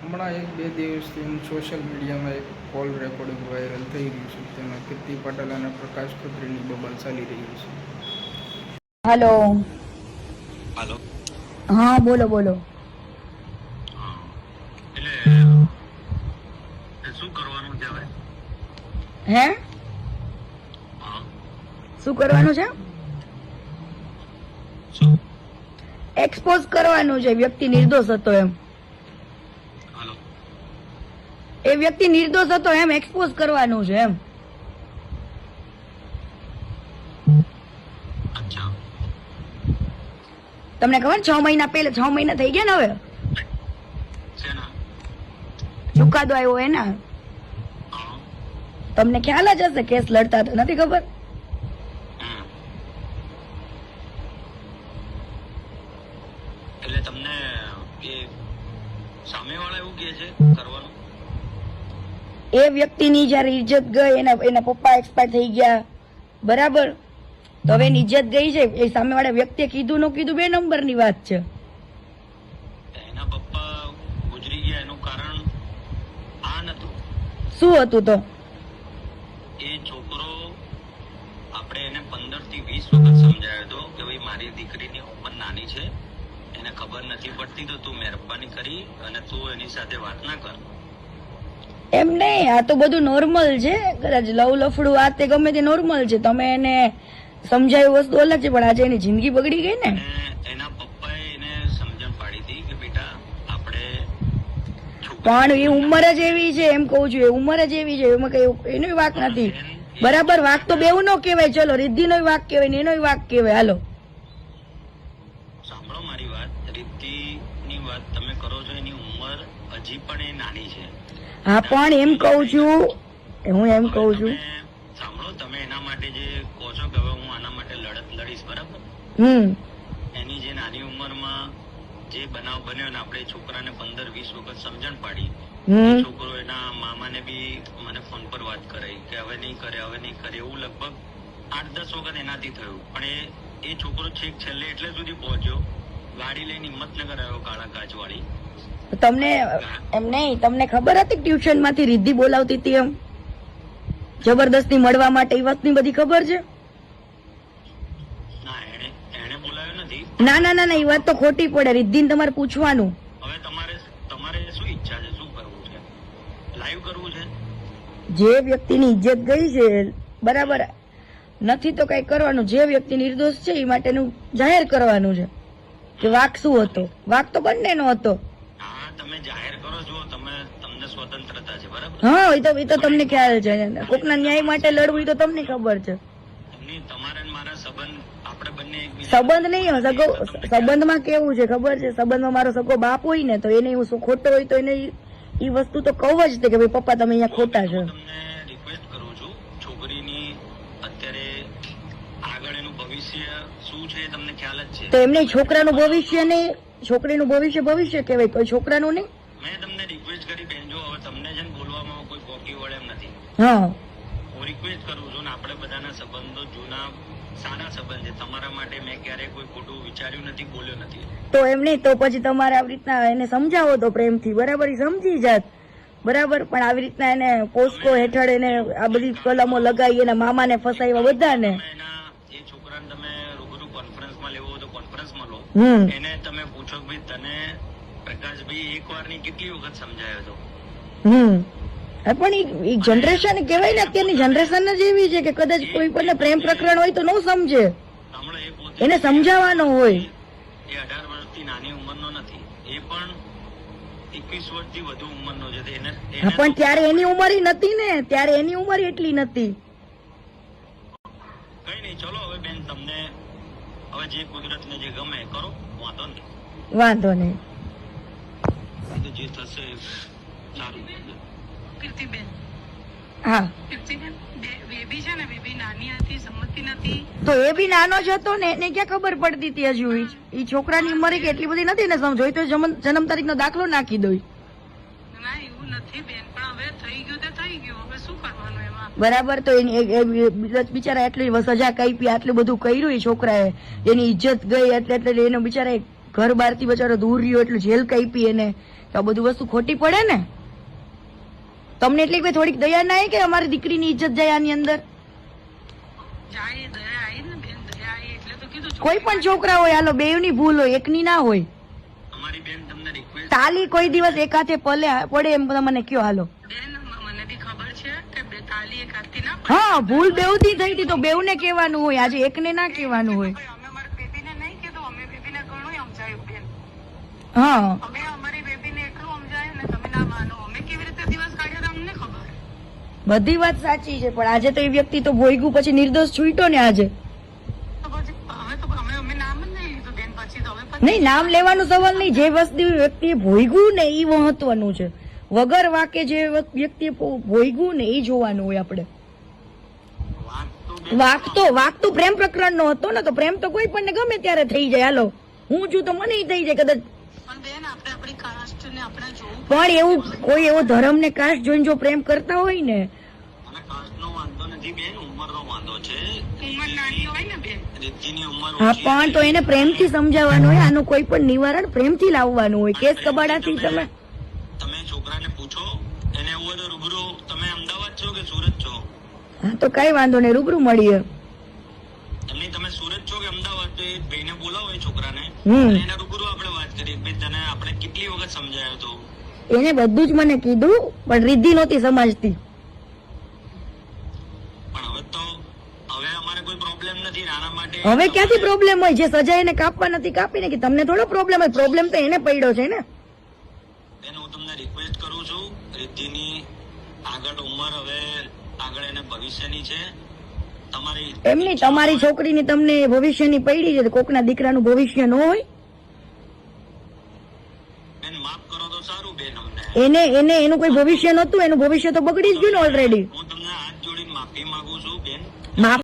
હમણાં એક બે દિવસથી હું સોશિયલ મીડિયામાં એક કોલ રેકોર્ડિંગ વાયરલ થઈ રહ્યું છે તેમાં કીર્તિ પટેલ અને પ્રકાશ ખત્રીની બબલ ચાલી રહી છે. હેલો હાલો હા બોલો બોલો. હા એટલે શું કરવાનું છે હવે હે. શું કરવાનું છે? એક્સપોઝ કરવાનું છે વ્યક્તિ નિર્દોષ હતો એમ હાલો એ વ્યક્તિ નિર્દોષ હતો એમ એક્સપોઝ કરવાનું છે એમ. તમને ખબર છ મહિના પહેલા છ મહિના થઈ ગયા ને હવે? ચુકાદો આવ્યો એના? તમને ખ્યાલ જ હશે કેસ લડતા તો નથી ખબર? એટલે તમને એ સામેવાળા એવું કે છે કરવાનું? એ વ્યક્તિની જયારે ઇજ્જત ગઈ એના એના પપ્પા એક્સપાયર થઈ ગયા. બરાબર? તો હવે એની ઇજ્જત ગઈ છે. એ સામેવાળા વ્યક્તિએ કીધું ન કીધું બે નંબરની વાત છે. એના પપ્પા ગુજરી ગયા. એનું કારણ આ નતું. શું હતું તો? એ છોકરો આપણે એને પંદરથી વીસ વખત સમજાવ્યો હતો કે ભાઈ મારી દીકરીની ઉંમર નાની છે. એને ખબર નથી પડતી તો તું મહેરબાની કરી અને તું એની સાથે વાત ના કર. એમ નહીં આ તો બધું નોર્મલ છે. કદાચ લવ લફડું આ તે ગમે તે નોર્મલ છે. તમે એને સમજાયું વસ્તુ અલગ છે પણ આજે એની જિંદગી બગડી ગઈ ને. એના પપ્પાએ એને સમજણ પાડી હતી કે બેટા આપણે પણ એ ઉંમર જ એવી છે એમ કહું છું એ ઉંમર જ એવી છે એમાં કઈ એનો વાક નથી. બરાબર વાક તો બેવું ન કહેવાય. ચલો રિદ્ધિનો વાક કહેવાય ને એનો વાક કહેવાય. હાલો. સાંભળો મારી વાત. રીતિની વાત તમે કરો છો એની ઉંમર હજી પણ એ નાની છે. હા પણ એમ કહું છું હું એમ કહું છું. સાંભળો તમે એના માટે જે કહો છો કે હવે હું આના માટે લડત લડીશ બરાબર? હમ. એની જે નાની ઉંમરમાં જે બનાવ બન્યો ને આપણે છોકરાને પંદર વીસ વખત સમજણ પાડી. છોકરો એના મામાને બી મને ફોન પર વાત કરાઈ કે હવે નહીં કરે હવે નહીં કરે એવું લગભગ આઠ દસ વખત એનાથી થયું. પણ એ એ છોકરો છેક છેલ્લે એટલે સુધી પહોંચ્યો. ગાડી લઈને હિંમતનગર આવ્યો કાળા કાચ વાળી તમને એમ નહીં તમને ખબર હતી ટ્યુશનમાંથી રિદ્ધિ બોલાવતી હતી એમ? જબરદસ્તી મળવા માટે એ વાતની બધી ખબર છે? ના ના ના ના એ વાત તો ખોટી પડે. રિદ્ધિને તમારે પૂછવાનું. હવે તમારે તમારે શું ઈચ્છા છે? શું કરવું છે? લાઈવ કરવું છે? જે વ્યક્તિની ઇજ્જત ગઈ છે બરાબર નથી તો કઈ કરવાનું. જે વ્યક્તિ નિર્દોષ છે એ માટેનું જાહેર કરવાનું છે. કે વાક શું હતો? વાક તો બંનેનો હતો. તમે જાહેર કરો છો તમે તમને સ્વતંત્રતા છે બરાબર? હા એ તો એ તો તમને ખ્યાલ છે. કોકના ન્યાય માટે લડવું એ તો તમને ખબર છે. એમની મારા સંબંધ આપણે બંને સંબંધ નહીં સગો સંબંધમાં કેવું છે ખબર છે? સંબંધમાં મારો સગો બાપ હોય ને તો એને હું શું ખોટો હોય તો એને એ વસ્તુ તો કહું જ તે કે ભાઈ પપ્પા તમે અહીંયા ખોટા છો. તમને રિક્વેસ્ટ કરું છું છોકરીની અત્યારે આગળ એનું ભવિષ્ય શું છે તમને ખ્યાલ જ છે. તો એમને છોકરાનું ભવિષ્ય નહીં છોકરીનું ભવિષ્ય ભવિષ્ય કહેવાય કોઈ છોકરાનું નહીં. મેં તમને રિક્વેસ્ટ કરી બેન જો હવે તમને છે ને બોલવામાં કોઈ કોકી વળે એમ નથી. હા. હું રિક્વેસ્ટ કરું છું ને આપણે બધાના સંબંધો જૂના સારા સંબંધ છે. તમારા માટે મેં ક્યારેય કોઈ ખોટું વિચાર્યું નથી બોલ્યો નથી. તો એમ નહીં તો પછી તમારે આવી રીતના એને સમજાવો તો પ્રેમથી. બરાબર સમજી જાત. બરાબર પણ આવી રીતના એને પોસ્કો હેઠળ એને આ બધી કલમો લગાવી એના મામાને ફસાવ્યા બધાને. એના એ છોકરાને તમે રૂબરૂ કોન્ફરન્સમાં લેવો હોય તો કોન્ફરન્સમાં લો હમ એને તમે પૂછો કે ભાઈ તને પ્રકાશભાઈ એક વારની કેટલી વખત સમજાયો હતો પણ એ જનરેશન કહેવાય ને અત્યારની જનરેશન જ એવી છે કે કદાચ કોઈ પણ પ્રેમ પ્રકરણ હોય તો ન સમજે. એને સમજાવવાનો હોય. એ અઢાર વર્ષથી નાની ઉંમરનો નથી. એ પણ એકવીસ વર્ષથી વધુ ઉંમરનો છે. એને પણ ત્યારે એની ઉંમર નથી ને. ત્યારે એની ઉંમર એટલી નથી કઈ નહીં ચલો હવે બેન તમને હવે જે કુદરતને જે ગમે કરો વાંધો નહીં. વાંધો નહીં. તો જે થશે સારું. કીર્તિબેન. હા. કીર્તિબેન બેબી છે ને બેબી નાની હતી સંમતિ નથી. તો એ બી નાનો જ હતો ને એને ક્યાં ખબર પડતી હતી હજુ? ઈ ઈ છોકરાની ઉંમર ય કે એટલી બધી નથી ને સમજો તો જન્મ જન્મ તારીખનો દાખલો નાખી દો ના એવું નથી બેન પણ હવે થઈ ગયું તે થઈ ગયું. બરાબર તો એની બિચારા એટલી સજા કાપી આટલું બધું કર્યું એ છોકરાએ. એની ઇજ્જત ગઈ એટલે એટલે એનો બિચારા ઘર બહારથી બચારો દૂર રહ્યો એટલું જેલ કાપી એને. તો આ બધું વસ્તુ ખોટી પડે ને? તમને એટલી કોઈ થોડીક દયા ના કે અમારી દીકરીની ઇજ્જત જાય આની અંદર? ને કોઈ પણ છોકરા હોય હાલો બેવની ભૂલ હોય એકની ના હોય. તાલી કોઈ દિવસ એક હાથે પલે પડે એમ મને કયો હાલો. હા ભૂલ બેવથી થઈ હતી તો બેવને કહેવાનું હોય આજે એકને ના કહેવાનું હોય. અમે અમારી બેબીને નહીં કીધું અમે બેબીને ઘણું સમજાયું બેન. હા. અમે અમારી બેબીને એટલું સમજાયું ને તમે ના માનો. અમે કેવી રીતે દિવસ કાઢ્યા હતા અમને ખબર? બધી વાત સાચી છે પણ આજે તો એ વ્યક્તિ તો ભોયગું પછી નિર્દોષ છૂટ્યો ને આજે. નહીં નામ લેવાનો સવાલ નહીં જે વસ્તુ વ્યક્તિએ ભોયગું ને એ મહત્વનું છે. વગર વાકે જે વ્યક્તિએ ભોયગું ને એ જોવાનું હોય આપણે. વાક તો વાક તો પ્રેમ પ્રકરણનો હતો ને તો પ્રેમ તો કોઈ પણ ગમે ત્યારે થઈ જાય. હાલો હું છું તો મને થઈ જાય કદાચ. પણ બેન આપણે આપણી કાસ્ટ ને આપણે જોવું પણ એવું કોઈ એવો ધર્મ ને કાસ્ટ જોઈને જો પ્રેમ કરતા હોય ને અને કાસ્ટનો વાંધો નથી બેન ઉંમરનો વાંધો છે. ઉંમર નાની હોય ને બેન? રીતિની ઉંમર હા પણ તો એને પ્રેમથી સમજાવવાનું હોય આનું કોઈ પણ નિવારણ પ્રેમથી લાવવાનું હોય. કેસ કબાડાથી તમે તમે. છોકરાને પૂછો એને એવું રૂબરૂ તમે અમદાવાદ છો કે સુરત છો? હા તો કઈ વાંધો નહીં રૂબરૂ મળીએ. એમની તમે સુરત છો કે અમદાવાદ? તો એ ભાઈને બોલાવો એ છોકરાને. હમ. એને રૂબરૂ આપણે વાત કરીએ ભાઈ તને આપણે કેટલી વખત સમજાયો તો? એને બધું જ મને કીધું પણ રિદ્ધિ નહોતી સમજતી. પણ હવે તો હવે અમારે કોઈ પ્રોબ્લેમ નથી નાના માટે. હવે ક્યાંથી પ્રોબ્લેમ હોય? જે સજા એને કાપવા નથી કાપીને કે તમને થોડો પ્રોબ્લેમ હોય? પ્રોબ્લેમ તો એને પડ્યો છે ને. બેન હું તમને રિક્વેસ્ટ કરું છું રિદ્ધિની આગળ ઉંમર હવે આગળ એને ભવિષ્યની છે તમારી એમની તમારી છોકરીની તમને ભવિષ્યની પડી છે કોકના દીકરાનું ભવિષ્ય ન હોય? બેન માફ કરો તો સારું બેન અમને. એને એને એનું કોઈ ભવિષ્ય નહોતું એનું ભવિષ્ય તો બગડી જ ગયું ને ઓલરેડી હું તમને હાથ જોડીને માફી માંગુ છું બેન. માફ